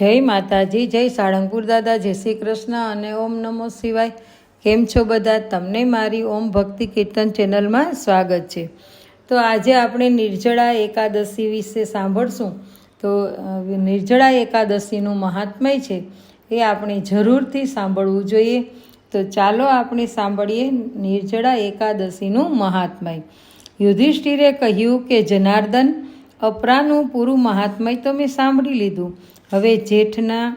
જય માતાજી, જય સાળંગપુર દાદા, જય શ્રી કૃષ્ણ અને ઓમ નમો શિવાય. કેમ છો બધા? તમને મારી ઓમ ભક્તિ કીર્તન ચેનલમાં સ્વાગત છે. તો આજે આપણે નિર્જળા એકાદશી વિશે સાંભળશું. તો નિર્જળા એકાદશીનું મહાત્મય છે એ આપણે જરૂરથી સાંભળવું જોઈએ. તો ચાલો આપણે સાંભળીએ નિર્જળા એકાદશીનું મહાત્મય. યુધિષ્ઠિરે કહ્યું કે, જનાર્દન અપરાનું પૂરું મહાત્મય તો મેં સાંભળી લીધું. હવે જેઠના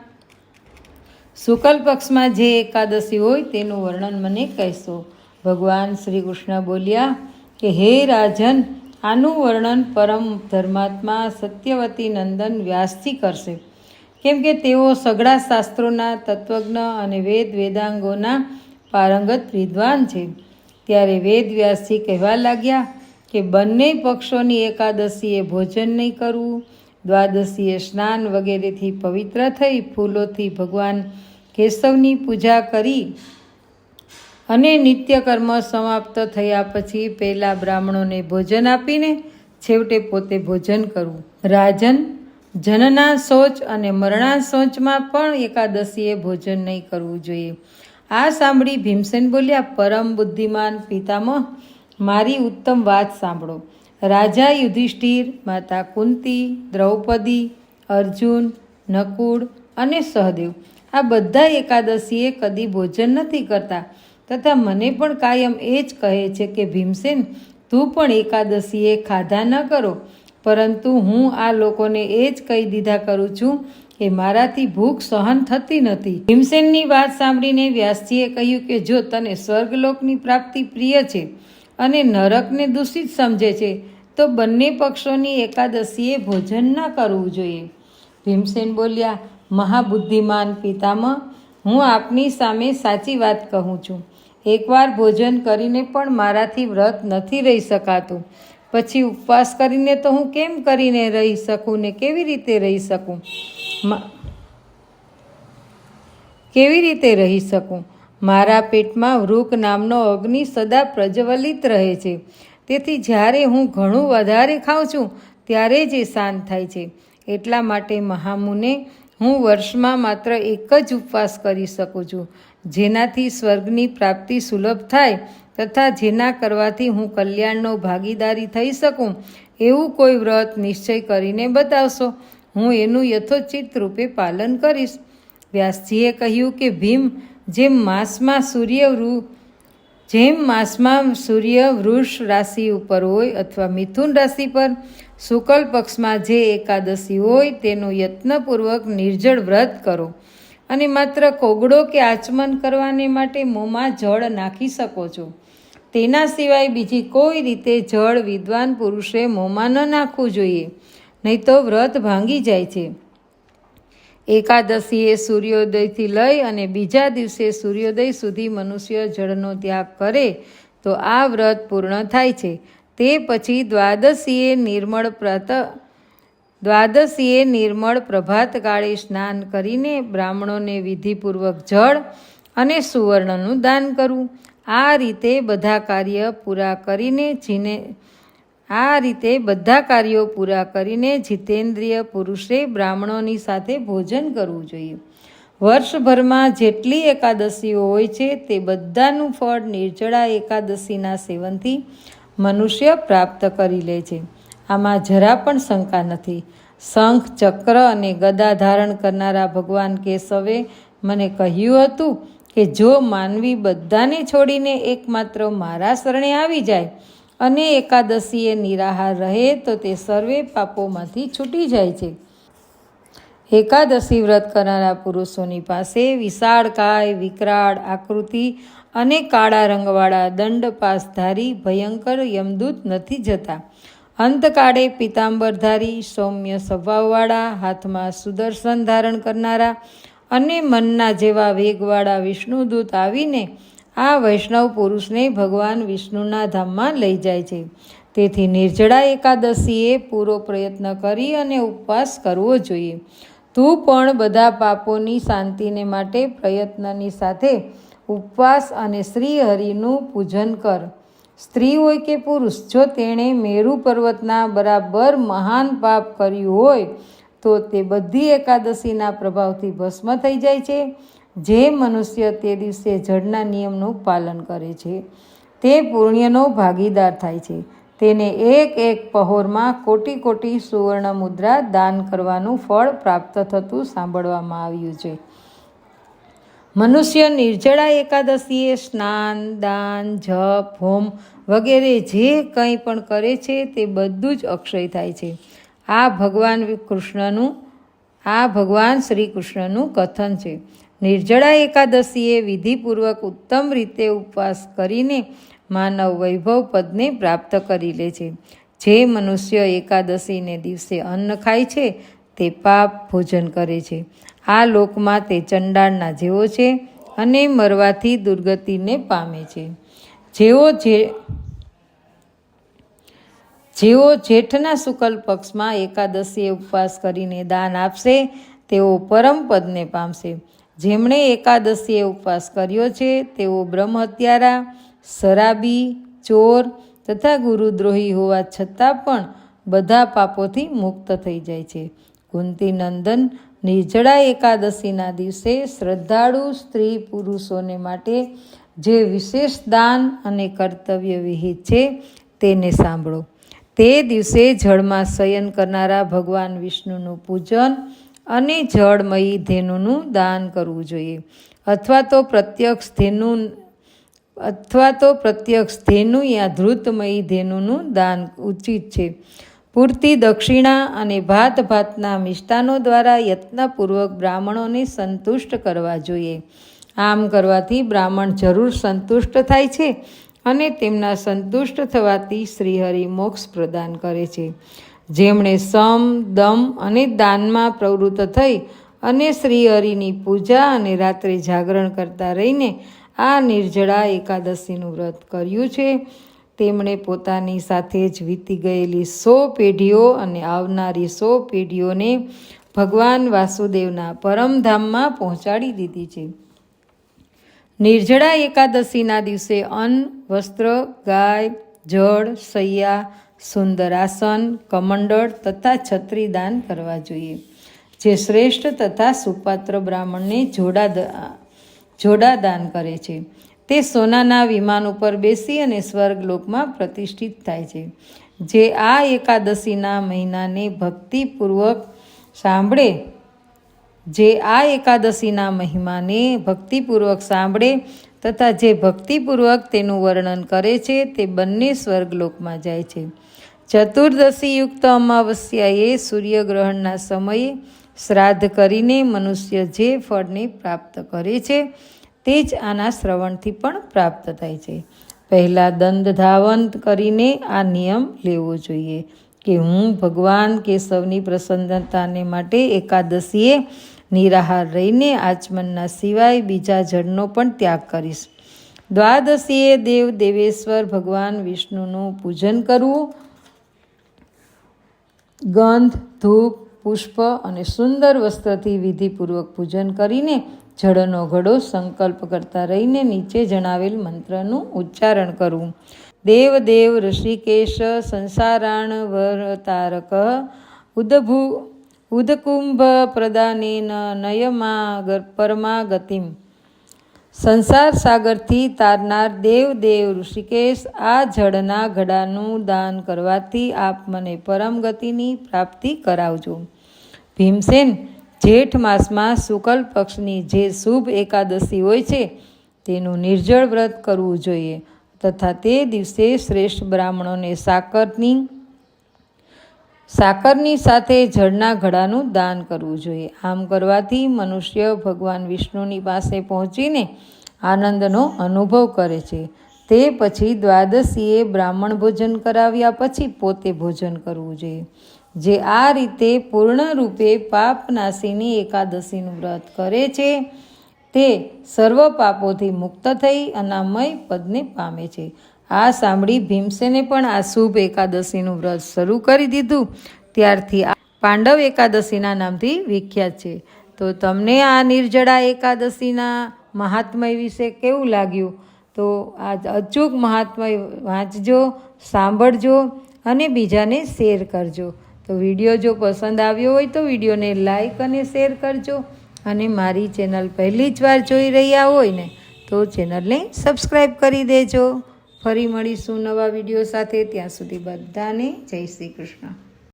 શુકલ પક્ષમાં જે એકાદશી હોય તેનું વર્ણન મને કહેશો. ભગવાન શ્રી કૃષ્ણ બોલ્યા કે, હે રાજન, આનું વર્ણન પરમ ધર્માત્મા સત્યવતી નંદન વ્યાસથી કરશે. કેમ કે તેઓ સઘળા શાસ્ત્રોના તત્વજ્ઞ અને વેદ વેદાંગોના પારંગત વિદ્વાન છે. ત્યારે વેદ વ્યાસથી કહેવા લાગ્યા કે બંને પક્ષોની એકાદશીએ ભોજન નહીં કરવું, દ્વાદશીએ સ્નાન વગેરેથી પવિત્ર થઈ ફૂલોથી ભગવાન કેશવની પૂજા કરી અને નિત્યકર્મ સમાપ્ત થયા પછી પહેલાં બ્રાહ્મણોને ભોજન આપીને છેવટે પોતે ભોજન કરવું. રાજન, જનના શોચ અને મરણા શોચમાં પણ એકાદશીએ ભોજન નહીં કરવું જોઈએ. આ સાંભળી ભીમસેન બોલ્યા, પરમ બુદ્ધિમાન પિતામહ મારી ઉત્તમ વાત સાંભળો. રાજા યુધિષ્ઠિર, માતા કુંતી, દ્રૌપદી, અર્જુન, નકુળ અને સહદેવ. આ બધા એકાદશીએ કદી ભોજન નથી કરતા. તથા મને પણ કાયમ એ જ કહે છે કે, ભીમસેન, તું પણ એકાદશીએ ખાધા ન કરો. પરંતુ હું આ લોકોને એ જ કહી દીધા કરું છું કે, મારાથી ભૂખ સહન થતી નથી. ભીમસેનની વાત સાંભળીને વ્યાસજીએ કહ્યું કે, જો તને સ્વર્ગલોકની પ્રાપ્તિ પ્રિય છે અને નરકને દૂષિત સમજે છે, તો બંને પક્ષોની એકાદશીએ ભોજન ન કરવું જોઈએ. ભીમસેન બોલ્યા, મહાબુદ્ધિમાન પિતામહ, હું આપની સામે સાચી વાત કહું છું. એકવાર ભોજન કરીને પણ મારાથી વ્રત નથી રહી શકાતું. પછી ઉપવાસ કરીને તો હું કેમ કરીને રહી શકું ને કેવી રીતે રહી શકું? કેવી રીતે રહી શકું? મારા પેટમાં વૃક નામનો અગ્નિ સદા પ્રજ્વલિત રહે છે. તેથી જ્યારે હું ઘણું વધારે ખાઉં છું, ત્યારે જ એ શાંત થાય છે. એટલા માટે મહામુને હું વર્ષમાં માત્ર એક જ ઉપવાસ કરી શકું છું. જેનાથી સ્વર્ગની પ્રાપ્તિ સુલભ થાય તથા જેના કરવાથી હું કલ્યાણનો ભાગીદારી થઈ શકું, એવું કોઈ વ્રત નિશ્ચય કરીને બતાવશો? હું એનું યથોચિત રૂપે પાલન કરીશ. વ્યાસજીએ કહ્યું કે ભીમ જેમ માસમાં સૂર્ય જેમ માસમાં સૂર્ય વૃષ રાશિ ઉપર હોય અથવા મિથુન રાશિ પર, શુકલ પક્ષમાં જે એકાદશી હોય તેનું યત્નપૂર્વક નિર્જળ વ્રત કરો. અને માત્ર કોગળો કે આચમન કરવાને માટે મોંમાં જળ નાખી શકો છો. તેના સિવાય બીજી કોઈ રીતે જળ વિદ્વાન પુરુષે મોંમાં ન નાખવું જોઈએ, નહીં તો વ્રત ભાંગી જાય છે. એકાદશીએ સૂર્યોદયથી લઈ અને બીજા દિવસે સૂર્યોદય સુધી મનુષ્ય જળનો ત્યાગ કરે, તો આ વ્રત પૂર્ણ થાય છે. તે પછી દ્વાદશીએ નિર્મળ પ્રત, દ્વાદશીએ નિર્મળ પ્રભાતકાળે સ્નાન કરીને બ્રાહ્મણોને વિધિપૂર્વક જળ અને સુવર્ણનું દાન કરવું. આ રીતે બધા કાર્ય પૂરા કરીને જીને આ રીતે બધા કાર્યો પૂરા કરીને જીતેન્દ્રિય પુરુષે બ્રાહ્મણોની સાથે ભોજન કરવું જોઈએ. વર્ષભરમાં જેટલી એકાદશીઓ હોય છે તે બધાનું ફળ નિર્જળા એકાદશીના સેવનથી મનુષ્ય પ્રાપ્ત કરી લે છે. આમાં જરા પણ શંકા નથી. શંખ, ચક્ર અને ગદા ધારણ કરનારા ભગવાન કેશવે મને કહ્યું હતું કે જો માનવી બધાને છોડીને એકમાત્ર મારા શરણે આવી જાય અને એકાદશીએ નિરાહાર રહે તો તે સર્વે પાપોમાંથી છૂટી જાય છે. એકાદશી વ્રત કરનારા પુરુષોની પાસે વિશાળ કાય, વિકરાળ આકૃતિ અને કાળા રંગવાળા દંડ પાસધારી ભયંકર યમદૂત નથી જતા. અંતકાળે પિતાંબરધારી, સૌમ્ય સ્વભાવવાળા, હાથમાં સુદર્શન ધારણ કરનારા અને મનના જેવા વેગવાળા વિષ્ણુદૂત આવીને આ વૈષ્ણવ પુરુષને ભગવાન વિષ્ણુના ધામમાં લઈ જાય છે. તેથી નિર્જળા એકાદશીએ પૂરો પ્રયત્ન કરી અને ઉપવાસ કરવો જોઈએ. તું પણ બધા પાપોની શાંતિને માટે પ્રયત્નની સાથે ઉપવાસ અને શ્રીહરિનું પૂજન કર. સ્ત્રી હોય કે પુરુષ, જો તેણે મેરુ પર્વતના બરાબર મહાન પાપ કર્યું હોય, તો તે બધી એકાદશીના પ્રભાવથી ભસ્મ થઈ જાય છે. જે મનુષ્ય તે દિવસે જળના નિયમનું પાલન કરે છે, તે પુણ્યનો ભાગીદાર થાય છે. તેને એક એક પહોરમાં કોટી કોટી સુવર્ણ મુદ્રા દાન કરવાનું ફળ પ્રાપ્ત થતું સાંભળવામાં આવ્યું છે. મનુષ્ય નિર્જળા એકાદશીએ સ્નાન, દાન, જપ, હોમ વગેરે જે કંઈ પણ કરે છે તે બધું જ અક્ષય થાય છે. આ ભગવાન કૃષ્ણનું, આ ભગવાન શ્રી કૃષ્ણનું કથન છે. નિર્જળા એકાદશીએ વિધિપૂર્વક ઉત્તમ રીતે ઉપવાસ કરીને માનવ વૈભવ પદને પ્રાપ્ત કરી લે છે. જે મનુષ્ય એકાદશીને દિવસે અન્ન ખાય છે, તે પાપ ભોજન કરે છે. આ લોકમાં તે ચંડાળના જેવો છે અને મરવાથી દુર્ગતિને પામે છે. જેઓ જે જેઓ જેઠના શુકલ પક્ષમાં એકાદશીએ ઉપવાસ કરીને દાન આપશે, તેઓ પરમ પદને પામશે. જેમણે એકાદશીએ ઉપવાસ કર્યો છે, તેઓ બ્રહ્મહત્યારા, શરાબી, ચોર તથા ગુરુદ્રોહી હોવા છતાં પણ બધા પાપોથી મુક્ત થઈ જાય છે. કુંતી નંદન નિર્જળા એકાદશીના દિવસે શ્રદ્ધાળુ સ્ત્રી પુરુષોને માટે જે વિશેષ દાન અને કર્તવ્ય વિહિત છે, તેને સાંભળો. તે દિવસે જળમાં શયન કરનારા ભગવાન વિષ્ણુનું પૂજન અને જળમયી ધેનુનું દાન કરવું જોઈએ. અથવા તો પ્રત્યક્ષ ધેનુ અથવા તો પ્રત્યક્ષ ધેનુ યા ધૃતમયી ધેનુનું દાન ઉચિત છે. પૂરતી દક્ષિણા અને ભાત ભાતના મિષ્ટાનો દ્વારા યત્નપૂર્વક બ્રાહ્મણોને સંતુષ્ટ કરવા જોઈએ. આમ કરવાથી બ્રાહ્મણ જરૂર સંતુષ્ટ થાય છે અને તેમના સંતુષ્ટ થવાથી શ્રીહરિ મોક્ષ પ્રદાન કરે છે. જેમણે સમ, દમ અને દાનમાં પ્રવૃત્ત થઈ અને શ્રીહરિની પૂજા અને રાત્રે જાગરણ કરતા રહીને આ નિર્જળા એકાદશીનું વ્રત કર્યું છે. તેમણે પોતાની સાથે જ વીતી ગયેલી સો પેઢીઓ અને આવનારી સો પેઢીઓને ભગવાન વાસુદેવના પરમધામમાં પહોંચાડી દીધી છે. નિર્જળા એકાદશીના દિવસે અન્ન, વસ્ત્ર, ગાય, જળ, સૈયા સુંદર આસન કમંડળ તથા છત્રી દાન કરવા જોઈએ. જે શ્રેષ્ઠ તથા સુપાત્ર બ્રાહ્મણને જોડા જોડા દાન કરે છે. તે સોનાના વિમાન ઉપર બેસી અને સ્વર્ગલોકમાં પ્રતિષ્ઠિત થાય છે. જે આ એકાદશીના મહિનાને ભક્તિપૂર્વક સાંભળે, જે આ એકાદશીના મહિમાને ભક્તિપૂર્વક સાંભળે તથા જે ભક્તિપૂર્વક તેનું વર્ણન કરે છે, તે બંને સ્વર્ગલોકમાં જાય છે. ચતુર્દશી યુક્ત અમાવસ્યાએ સૂર્યગ્રહણના સમયે શ્રાદ્ધ કરીને મનુષ્ય જે ફળને પ્રાપ્ત કરે છે, તે જ આના શ્રવણથી પણ પ્રાપ્ત થાય છે. પહેલાં દંડ ધાવંત કરીને આ નિયમ લેવો જોઈએ કે હું ભગવાન કેશવની પ્રસન્નતાને માટે એકાદશીએ નિરાહાર રહીને આચમનના સિવાય બીજા જળનો પણ ત્યાગ કરીશ. દ્વાદશીએ દેવ દેવેશ્વર ભગવાન વિષ્ણુનું પૂજન કરવું ગંધ, ધૂપ, પુષ્પ અને સુંદર વસ્ત્રથી વિધિપૂર્વક પૂજન કરીને જળનો ઘડો સંકલ્પ કરતા રહીને નીચે જણાવેલ મંત્રનું ઉચ્ચારણ કરવું દેવ ઋષિકેશ સંસારાણ વરતારક ઉદભુ, ઉદકુંભ પ્રદાનેન નયમા પરમાગતિમ સંસાર સાગરથી તારનાર દેવ દેવ ઋષિકેશ આ જળના ઘડાનું દાન કરવાથી આપ મને પરમ ગતિની પ્રાપ્તિ કરાવજો. ભીમસેન, જેઠ માસમાં શુકલ પક્ષની જે શુભ એકાદશી હોય છે, તેનું નિર્જળ વ્રત કરવું જોઈએ તથા તે દિવસે શ્રેષ્ઠ બ્રાહ્મણોને સાકરની સાકરની સાથે જળના ઘડાનું દાન કરવું જોઈએ. આમ કરવાથી મનુષ્ય ભગવાન વિષ્ણુની પાસે પહોંચીને આનંદનો અનુભવ કરે છે. તે પછી દ્વાદશીએ બ્રાહ્મણ ભોજન કરાવ્યા પછી પોતે ભોજન કરવું જોઈએ. જે આ રીતે પૂર્ણરૂપે પાપનાશીની એકાદશીનું વ્રત કરે છે, તે સર્વ પાપોથી મુક્ત થઈ અનામય પદને પામે છે. આ સાંભળી ભીમસેને પણ આ શુભ એકાદશીનું વ્રત શરૂ કરી દીધું. ત્યારથી આ પાંડવ એકાદશીના નામથી વિખ્યાત છે. તો તમને આ નિર્જળા એકાદશીના મહાત્મય વિશે કેવું લાગ્યું? તો આ અચૂક મહાત્મય વાંચજો, સાંભળજો અને બીજાને શેર કરજો. તો વીડિયો જો પસંદ આવ્યો હોય તો વિડીયોને લાઈક અને શેર કરજો. અને મારી ચેનલ પહેલી જ વાર જોઈ રહ્યા હોય ને, તો ચેનલને સબસ્ક્રાઈબ કરી દેજો. ફરી મળીશું નવા વીડિયો સાથે. ત્યાં સુધી બધાને જય શ્રી કૃષ્ણ.